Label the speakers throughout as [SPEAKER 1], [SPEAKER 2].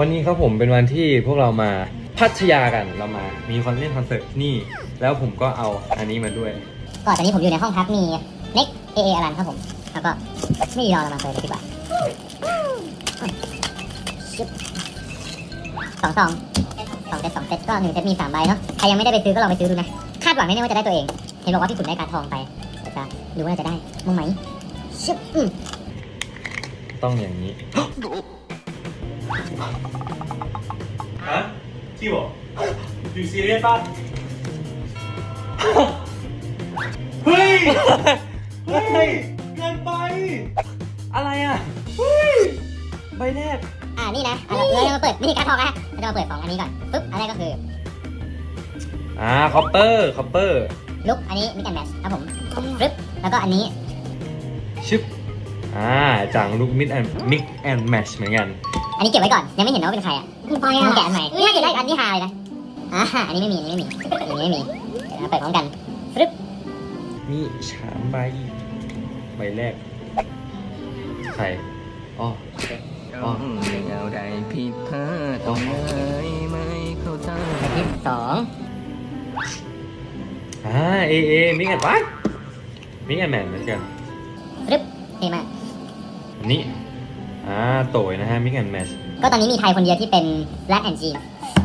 [SPEAKER 1] วันนี้ครับผมเป็นวันที่พวกเรามาพัทยากันเรามา มีคอนเล่นคอนเสิร์ตที่นี่ แล้วผมก็เอาอันนี้มาด้วย
[SPEAKER 2] ก็ตอนนี้ผมอยู่ในห้องพักมีเน็กเอเออลันครับผม แล้วก็ไม่รอเรามาเลยดีกว่าชึบสองซองสองเซตสองเซตก็หนึ่งเซตมีสามใบเนาะใครยังไม่ได้ไปซื้อก็ลองไปซื้อดูนะ คาดหวังแน่ๆว่าจะได้ตัวเอง เห็นบอกว่าพี่ขุนได้การดทองไปแต่จะดูว่าจะได้มั้งไหมชึบอืม
[SPEAKER 1] ต้องอย่างนี้
[SPEAKER 3] ฮะจริงเหรออยู่ซีเรียสป่ะเฮ้ย เฮ้ยเกินไป
[SPEAKER 1] อะไรอะใบแรก
[SPEAKER 2] อ่านี่นะอะเราเราจะมาเปิดนี่การดทองนะเราจะมาเปิดสองอันนี้ก่อนปึ๊บอันแรกก็คือ
[SPEAKER 1] อ่าคอปเปอร์คอปเปอร์
[SPEAKER 2] ลุกอันนี้มิกแอนแมชครับผมปึ๊บแล้วก็อันนี้
[SPEAKER 1] ชึบอ่าจังลูกมิดแอนมิกแอนแมชเหมือนกัน
[SPEAKER 2] อันนี้เก็บไว้ก่อน ยังไม่เห็นนะว่าเป็นใครอะไปอะแกะอันใหม่นี่ถ้าเกิดได้อันที่ฮาเลยนะอ่าอันนี้ไม่มี อันนี้ไม่มี อันนี้ไม่มีเดี๋ยวเราเปิดพร้อมกันฟรึบ
[SPEAKER 1] นี่สามใบ ใบแรก ใครอ๋ออ๋อ
[SPEAKER 4] อะไรผิดพลาดตรงไหนไม่เข้าใจ
[SPEAKER 2] ใบที่สอง
[SPEAKER 1] อ่าเอเอมิกแอนวัดมิกแอนแมนเหมือนกัน
[SPEAKER 2] ฟรึบเท่มาก
[SPEAKER 1] อันนี้อ่า โตยนะฮะมิกแอนแมช
[SPEAKER 2] ก็ตอนนี้มีไทยคนเดียวที่เป็นแรดแอนจี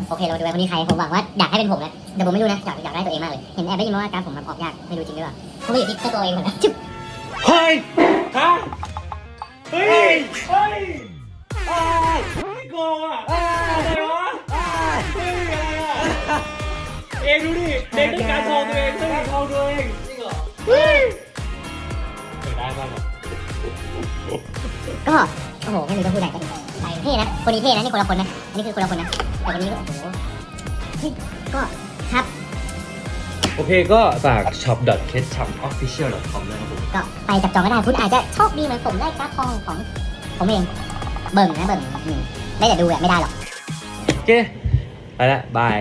[SPEAKER 2] โอเคเราดูไว้คนนี้ใครผมหวังว่าอยากให้เป็นผมนะแต่ผมไม่รู้นะอยากอยากได้ตัวเองมากเลย เห็นแอบได้ยินมาว่าการดผมมันออกยากไม่รู้จริงหรือเปล่าเขาไม่อยู่ที่ตัวเองหมดนะจุ๊บ
[SPEAKER 1] เฮ้ย
[SPEAKER 3] ฮะเฮ้ยเฮ้ยอ้าวไม่โกงอะอะไรวะเฮ้ยอะไรอะเองดูดิเด็กต้องการทองตัวเองต้องการทองตัวเองจริงเหรอเฮ้ยเคยได้บ้างเหรอ
[SPEAKER 2] ก็ โอ้โหไม่รู้จะพูดอะไรก็ดีไปเท่นะ คนนี้เท่นะ นี่คนละคนนะ อันนี้คือคนละคนนะ แต่คนนี้ก็โอ้โหเฮ้ยก็ครับ
[SPEAKER 1] โอเคก็ฝาก shop.ketchupofficial.com นะครับผม
[SPEAKER 2] ก็ไปจับจองก็ได้คุณอาจจะโชคดีเหมือนผมได้การ์ดทองของผมเอง เบิ่งนะเบิ่งอืมได้แต่ดูอะไม่ได้หรอก
[SPEAKER 1] โอเค ไปละบาย